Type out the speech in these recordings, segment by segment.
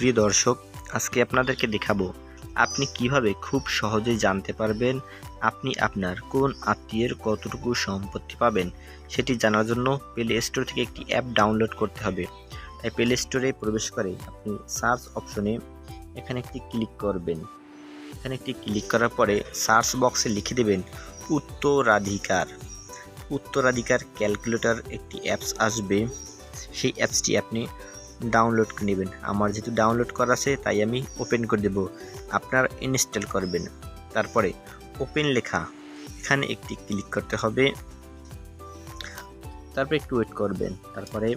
প্রিয় দর্শক, আজকে আপনাদেরকে দেখাবো আপনি কীভাবে খুব সহজেই জানতে পারবেন আপনি আপনার কোন আত্মীয়ের কতটুকু সম্পত্তি পাবেন। সেটি জানার জন্য প্লে স্টোর থেকে একটি অ্যাপ ডাউনলোড করতে হবে। তাই প্লে স্টোরে প্রবেশ করে আপনি সার্চ অপশনে এখানে একটি ক্লিক করবেন। এখানে একটি ক্লিক করার পরে সার্চ বক্সে লিখে দেবেন উত্তরাধিকার। উত্তরাধিকার ক্যালকুলেটর একটি অ্যাপস আসবে। সেই অ্যাপসটি আপনি ডাউনলোড করে নেবেন। আমার যেহেতু ডাউনলোড করা আছে, তাই আমি ওপেন করে দেব। আপনার ইনস্টল করবেন। তারপরে ওপেন লেখা। এখানে একটি ক্লিক করতে হবে। তারপরে একটু ওয়েট করবেন। তারপরে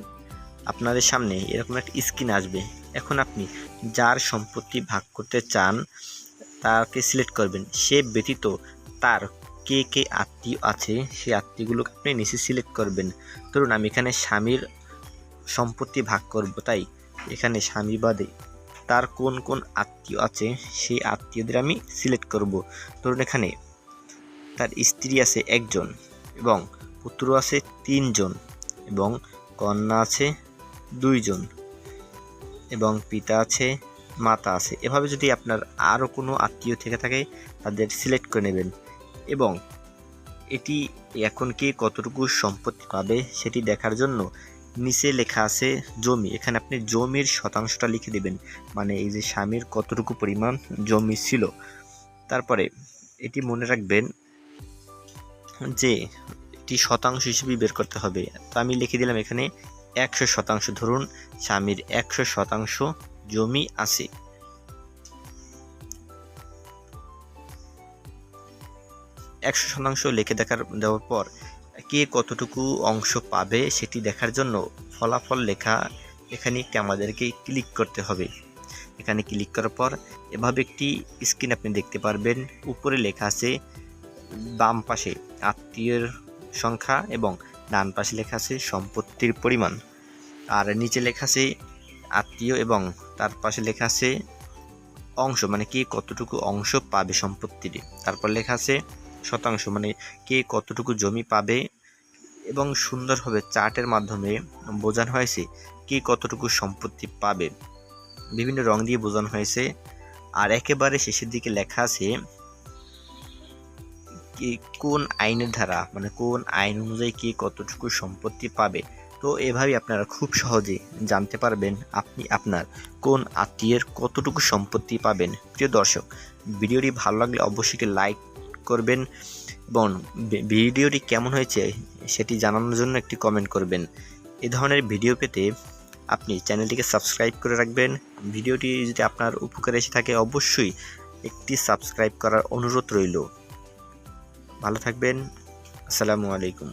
আপনাদের সামনে এরকম একটা স্ক্রিন আসবে। এখন আপনি যার সম্পত্তি ভাগ করতে চান, তাকে সিলেক্ট করবেন। সে ব্যতীত তার কে কে আত্মীয় আছে, সেই আত্মীয়গুলোকে আপনি নিচে সিলেক্ট করবেন। ধরুন আমি এখানে স্বামীর সম্পত্তি ভাগ করব, তাই এখানে স্বামী বাদে তার কোন কোন আত্মীয় আছে সেই আত্মীয়দের আমি সিলেক্ট করব। ধরুন এখানে তার স্ত্রী আছে একজন এবং পুত্র আছে তিনজন এবং কন্যা আছে দুইজন এবং পিতা আছে, মাতা আছে। এভাবে যদি আপনার আরও কোনো আত্মীয় থেকে থাকে, তাদের সিলেক্ট করে নেবেন এবং এটি এখন কে কতটুকু সম্পত্তি পাবে সেটি দেখার জন্য নিচে লেখা আছে জমি। এখানে আপনি জমির শতাংশটা লিখে দেবেন। মানে এই যে স্বামীর কতটুকু পরিমাণ জমি ছিল। তারপরে এটি মনে রাখবেন যে এটি শতাংশ হিসেবে বের করতে হবে। তো আমি লিখে দিলাম এখানে একশো শতাংশ। ধরুন স্বামীর একশো শতাংশ জমি আছে। একশো শতাংশ লিখে দেখার দেওয়ার পর কে কতটুকু অংশ পাবে সেটি দেখার জন্য ফলাফল লেখা এখানে একটি আমাদেরকে ক্লিক করতে হবে। এখানে ক্লিক করার পর এভাবে একটি স্ক্রিন আপনি দেখতে পারবেন। উপরে লেখা আছে বাম পাশে আত্মীয়ের সংখ্যা এবং ডান পাশে লেখা আছে সম্পত্তির পরিমাণ। আর নিচে লেখা আছে আত্মীয় এবং তার পাশে লেখা আছে অংশ মানে কে কতটুকু অংশ পাবে সম্পত্তির। তারপর লেখা আছে শতাংশ মানে কে কতটুকু জমি পাবে এবং সুন্দরভাবে চার্টের মাধ্যমে বোঝানো হয়েছে কে কতটুকু সম্পত্তি পাবে। বিভিন্ন রং দিয়ে বোঝানো হয়েছে। আর একেবারে শেষের দিকে লেখা আছে কি, কোন আইনের ধারা মানে কোন আইন অনুযায়ী কে কতটুকু সম্পত্তি পাবে। তো এভাবেই আপনারা খুব সহজে জানতে পারবেন আপনি আপনার কোন আত্মীয়ের কতটুকু সম্পত্তি পাবেন। প্রিয় দর্শক, ভিডিওটি ভালো লাগলে অবশ্যই লাইক করবেন এবং ভিডিওটি কেমন হয়েছে সেটি জানানোর জন্য একটি কমেন্ট করবেন। এ ধরনের ভিডিও পেতে আপনি চ্যানেলটিকে সাবস্ক্রাইব করে রাখবেন। ভিডিওটি যদি আপনার উপকারে এসে থাকে, অবশ্যই একটি সাবস্ক্রাইব করার অনুরোধ রইল। ভালো থাকবেন। আসসালামু আলাইকুম।